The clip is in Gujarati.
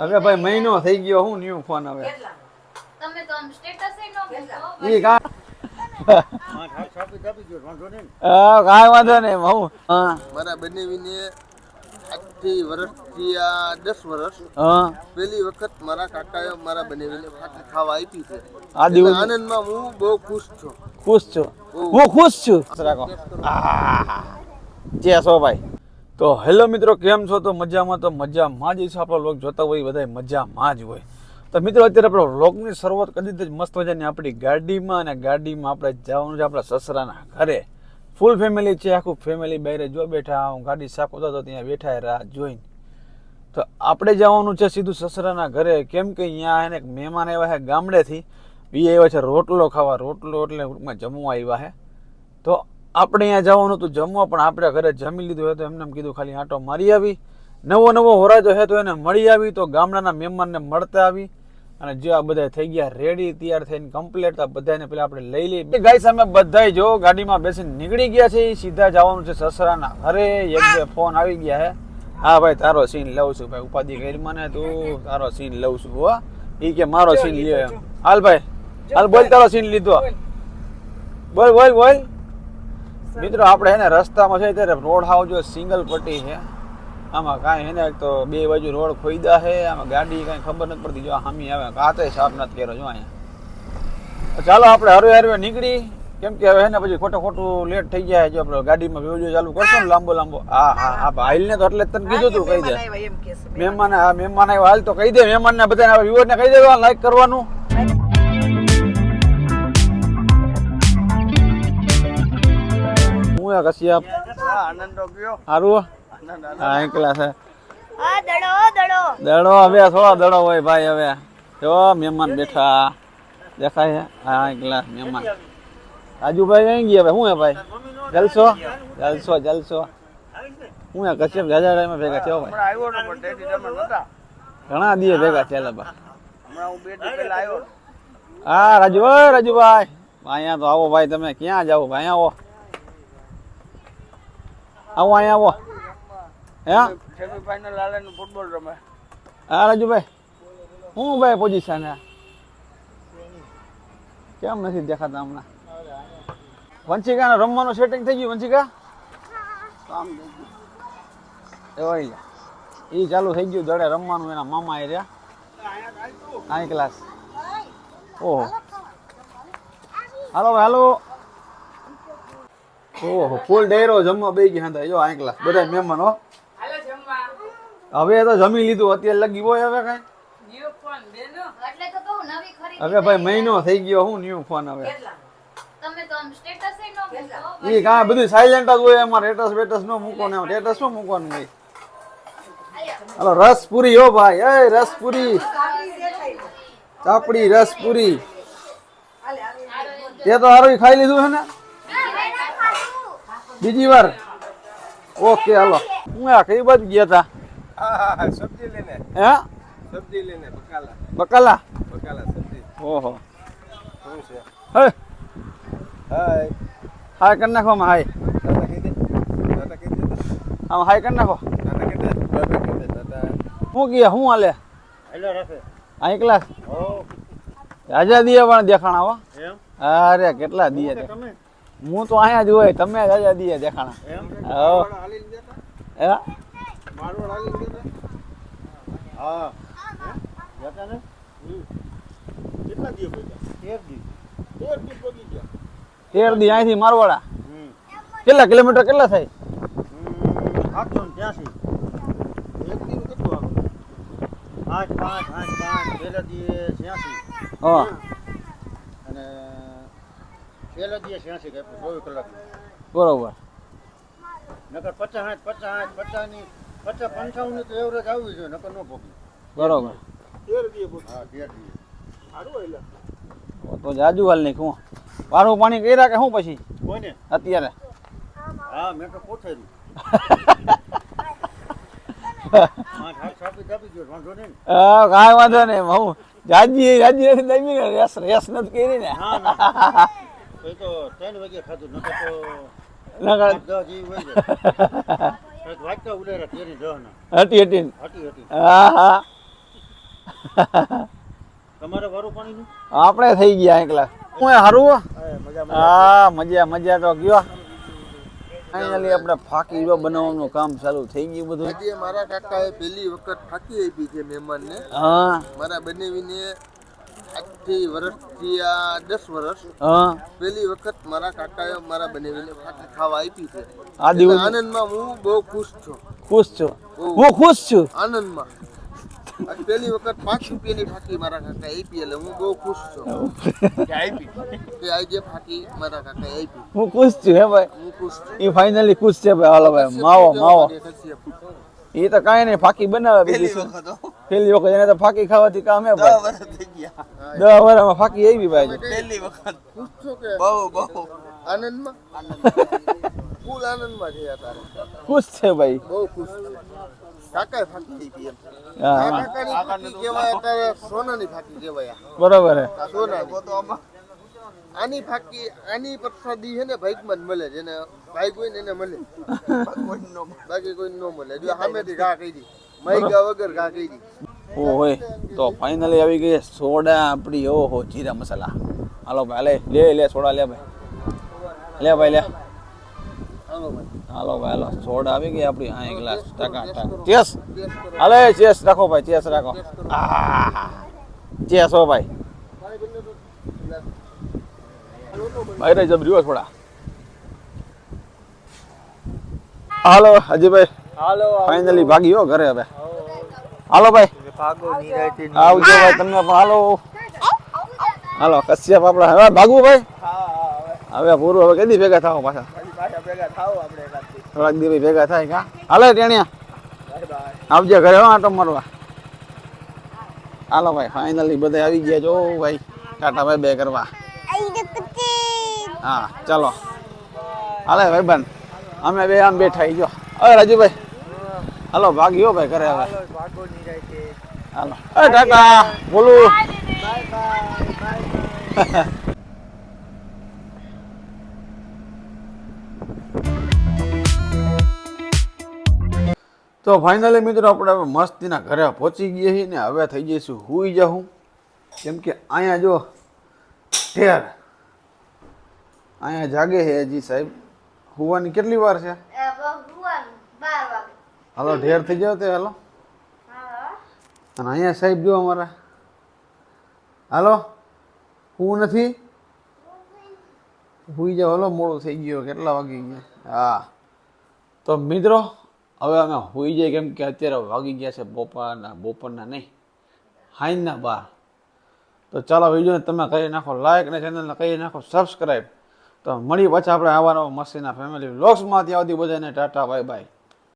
હવે ભાઈ મહિનો થઈ ગયો હું ન્યુ ફોન હવે. તમે તો આમ સ્ટેટસ એ ન મૂકો ઈ કા હા કાંઈ વાંધો નહીં હું હા. મારા બંનેવીને આજથી વર્ષથી આ દસ વર્ષ હા. પહેલી વખત મારા કાકાએ મારા બંનેવીને ફાકી ખાવા આપી છે. આ દિવસ આનંદમાં હું બહુ ખુશ છું. ખુશ છું. હું ખુશ છું. રાખો. આહ. જે ભાઈ. તો હેલો મિત્રો, કેમ છો? તો મજામાં તો મજામાં જ છે આપણો લોક. જોતા હોય બધા મજામાં જ હોય. તો મિત્રો, અત્યારે આપણો લોકની શરૂઆત કરી દીધી મસ્ત મજાની આપણી ગાડીમાં અને ગાડીમાં આપણે જવાનું છે આપણા સસરાના ઘરે. ફૂલ ફેમિલી છે, આખું ફેમિલી બહાર જો બેઠા, હું ગાડી સાફ તો ત્યાં બેઠા રાહ જોઈને. તો આપણે જવાનું છે સીધું સસરાના ઘરે. કેમ કે અહીંયા એને મહેમાન આવ્યા છે ગામડેથી. બી આવ્યા છે રોટલો ખાવા. રોટલો એટલે જમવા આવ્યા છે. તો આપણે અહીંયા જવાનું હતું જમવા પણ આપણે ઘરે જમી લીધું હોય તો એમને એમ કીધું ખાલી આંટો મારી આવી. નવો નવો હોરાજો હે તો એને મળી આવી. તો ગામડાના મહેમાનને મળતા આવી. અને જે આ બધા થઈ ગયા રેડી તૈયાર થઈને કમ્પ્લીટ તો બધાને પેલા આપણે લઈ લઈએ. ગાય સામે બધા જો ગાડીમાં બેસીને નીકળી ગયા છે. એ સીધા જવાનું છે સસરાના ઘરે. એક બે ફોન આવી ગયા હે હા ભાઈ તારો સીન લઉં છું ભાઈ. ઉપાધિ કરી મને તું. તારો સીન લઉં છું હો. એ કે મારો સીન લ્યો. એમ હાલ ભાઈ. હાલ બોલ તારો સીન લીધો. બોલ બોલ બોલ. મિત્રો આપણે હે ને રસ્તામાં છે ત્યારે રોડ હાવ જો સિંગલ પટ્ટી છે. આમાં કાંઈ એને તો બે બાજુ રોડ ખોઈદા છે આમાં ગાડી કાંઈ ખબર નથી પડતી. જો હામી આવે કાતે સાફ નથી કર્યો જો અહીંયા. ચાલો આપણે હરવે હરવે નીકળી. કેમ કે હવે એને પછી ખોટું ખોટું લેટ થઈ જાય જો આપણે ગાડીમાં વીડિયો ચાલુ કરશો ને લાંબો લાંબો. હા હા હા ભાઈ ને તો એટલે તને કીધું તું કહી દે. મહેમાન હા મહેમાન આવ્યો હાલ તો કહી દે મહેમાન ને બધાને વ્યુઅર ને કહી દેવા લાઈક કરવાનું. હું આ કશિયાપ? ગયો હા. એકલા છે આ દડો દડો. દડો હવે છો દડો હોય ભાઈ હવે. જો મહેમાન બેઠા. દેખાય હા? એકલા મહેમાન. રાજુભાઈ કઈ ગયા શું હે ભાઈ? જલસો? જલસો જલસો. હું? આ કશ્યપ જાજા ટાઈમે ભેગા થયો ભાઈ આવ્યો ને પણ ડેડી તમે નતા. ઘણા દીએ ભેગા થયેલા બા. હમણાં હું બે દી પહેલા આવ્યો હા રાજુ ઓય રાજુભાઈ. અહીંયા તો આવો ભાઈ તમે ક્યાં જાઓ? ભાઈ અહીંયા આવો. આવો અહીંયા આવો. હે? સેમી ફાઇનલ હાલે ફૂટબોલ રમે. હા રાજુભાઈ. હું ભાઈ પોઝિશન હે કેમ નથી દેખાતા હમણાં? વંશિકાને રમવાનું સેટિંગ થઈ ગયું વંશિકા? કામ એવાય એ ચાલુ થઈ ગયું દડે રમવાનું એના મામા એ રહ્યા. આઈ ક્લાસ. ઓહો. હાલો હાલો. ઓહો ફૂલ ડેરો જમવા બે ગયા હતા. જો આંકલા બધા મહેમાન. હો હાલો જમવા. હવે તો જમી લીધું અત્યારે લગી હોય હવે કઈ. ન્યુ ફોન બેનો. એટલે તો કહું નવી ખરીદી હવે ભાઈ મહિનો થઈ ગયો હું ન્યુ ફોન હવે. તમે તો સ્ટેટસ એ ન મૂકો એ બધું સાયલેન્ટ જ હોય એમાં સ્ટેટસ બેટસ નો મૂકો ને સ્ટેટસનું મૂકવાનું ભાઈ હાલો રસ પૂરી હો ભાઈ. એ રસ પૂરી ચાપડી રસ પૂરી તે તો હારું ખાઈ લીધું છે ને? બીજી વાર. ઓકે હાલો. હું આ કઈ બાજુ ગયા હતા હા સબ્જી લઈને. હે? સબ્જી લઈને બકાલા. બકાલા? બકાલા સબ્જી. ઓહો. શું છે? હે? હાય. હાય કરી નાખો આમાં હાય. દાદા કહી દે દાદા કહી દે આમાં હાય કરી નાખો. દાદા કહી દે દાદા કહી દે દાદા. હું ગયા હું હાલે? હેલો રફે આ ક્લાસ ઓ રાજા દિયા પણ દેખાણા હો. એમ? અરે કેટલા દિયા તમે? હું તો અહીંયા જ હોય તમે રાજા દિયા દેખાણા. એમ? હા. તેર દી અહીંથી મારવાડા? કેટલા કિલોમીટર કેટલા થાય? સાતસો ત્યાંસી. એક કેટલું આઠ પાંચ આઠ પાંચ પહેલા દી છ્યાસી હા. પહેલા દિવસ છ્યાસી કે ચોવીસ કલાક. બરોબર. નકર પચાસ આઠ પચાસ આઠ પચાસની પચાસ પંચાવન તો એવરેજ આવવી જોઈએ નકર ન ભોગવી. બરોબર. તેર દિવસ હા તેર દિવસ. સારું એટલે તો જાજુ હાલ નહીં હું વારું પાણી કર્યા કે શું પછી? કોને અત્યારે. હા મેં તો હા કાંઈ વાંધો નહીં હું જાજી જાજી નથી દમી ને રેસ રેસ નથી કરી ને. હા ના. એ તો ત્રણ વાગે ખાધું નકર તો હટી હટી હતી હતી. હા હા. તમારે વારું પાણીનું આપણે થઈ ગયા એકલા. હું હારું હા. મજા હા મજા મજા તો ગયો. ફાઇનલી આપણે ફાકી જો બનાવવાનું કામ ચાલુ થઈ ગયું બધું. આજે મારા કાકાએ પહેલી વખત ફાકી આપી છે મહેમાનને. હા. મારા બનેવીને આજથી વર્ષથી આ દસ વર્ષ હા. પહેલી વખત મારા કાકાએ મારા બનેવીને ફાકી ખાવા આપી છે. આ દિવસ આનંદમાં હું બહુ ખુશ છું. ખુશ છું? હું ખુશ છું. આનંદમાં. પેલી પહેલી વખત પાંચ રૂપિયાની ફાકી મારા કાકા આપી એટલે હું બહુ ખુશ છું. કે આપી? કે આજે ફાકી મારા કાકા આપી. હું ખુશ છું હે ભાઈ. હું ખુશ છું. એ ફાઇનલી ખુશ છે ભાઈ હાલો ભાઈ માવો માવો. એ તો કાંઈ નહીં ફાકી બનાવે બીજી શું? પહેલી વખત એને તો ફાકી ખાવાથી કામ હે ભાઈ દસ વર્ષમાં ફાકી આવી ભાઈ. ખુશ છો કે. આનંદમાં? ફૂલ આનંદમાં છે તારે. ખુશ છે ભાઈ. બહુ ખુશ કાકા ફાકી આપી એમ. હા. આ કાકાની ફાકી કહેવાય અત્યારે સોનાની ફાકી કહેવાય બરોબર હે. સોનાની. આની ફાકી આની પ્રસાદી છે ને ભાઈકમાં મળે મળે જેને ભાઈ કોઈ ને એને મળે. બાકી કોઈ ન મળે. જો સામેથી ઘા કહી દી. માઈકા વગર ઘા કહી દી. ઓહો હોય તો ફાઇનલી આવી ગઈ સોડા આપણી. ઓહો જીરા મસાલા. હાલો ભાઈ લે લે લે સોડા લે ભાઈ. લે ભાઈ લે. હાલો ભાઈ. હાલો સોડા આવી ગઈ આપણી. હા ગ્લાસ ટકા ટકા. ચેસ હાલે ચેસ રાખો ભાઈ ચેસ રાખો. આ ચેસ હો ભાઈ. ભાઈ રે રહ્યો થોડા. હાલો અજયભાઈ હાલો ફાઇનલી ભાગી હો ઘરે હવે. હાલો ભાઈ. ભાગો નિરાયતી આવજો ભાઈ તમને પણ હાલો. હાલો કશ્યપ આપણે હવે ભાગવું ભાઈ? હવે. પૂરું હવે કદી ભેગા થાવ પાછા? થોડાક દિવસ ભેગા થાય કા? હાલે ટેણિયા. આવજે ઘરે હો આટો મારવા. હાલો ભાઈ ફાઇનલી બધા આવી ગયા જો ભાઈ. ટાટા ભાઈ બે કરવા. હા ચાલો. હાલે ભાઈ અમે બે આમ બેઠા જો. હવે રાજુભાઈ હાલો ભાગી હો ભાઈ ઘરે હવે. હાલો એ ટાટા બોલું. તો ફાઇનલી મિત્રો આપણે મસ્તીના ઘરે પહોંચી ગયા છીએ ને હવે થઈ જઈશું હુઈ જાઉં કેમ કે અહીંયા જો ઢેર અહીંયા જાગે છે હજી સાહેબ. હુવાની કેટલી વાર છે? હાલો ઢેર થઈ જાવ તે હાલો. અને અહીંયા સાહેબ જો અમારા. હાલો હું નથી? હુઈ જાવ હાલો મોડું થઈ ગયો કેટલા વાગી ગયા હા. તો મિત્રો હવે અમે હોઈ જાય કેમ કે અત્યારે વાગી ગયા છે બપોરના બપોરના નહીં હાઈના બાર. તો ચાલો વિડીયોને તમે કરી નાખો લાઈક અને ચેનલને કરી નાખો સબસ્ક્રાઈબ તો મળી પછી આપણે આવવાનો મસ્તીના ફેમિલી વ્લોગ્સમાં ત્યાં સુધી બધાને ટાટા બાય બાય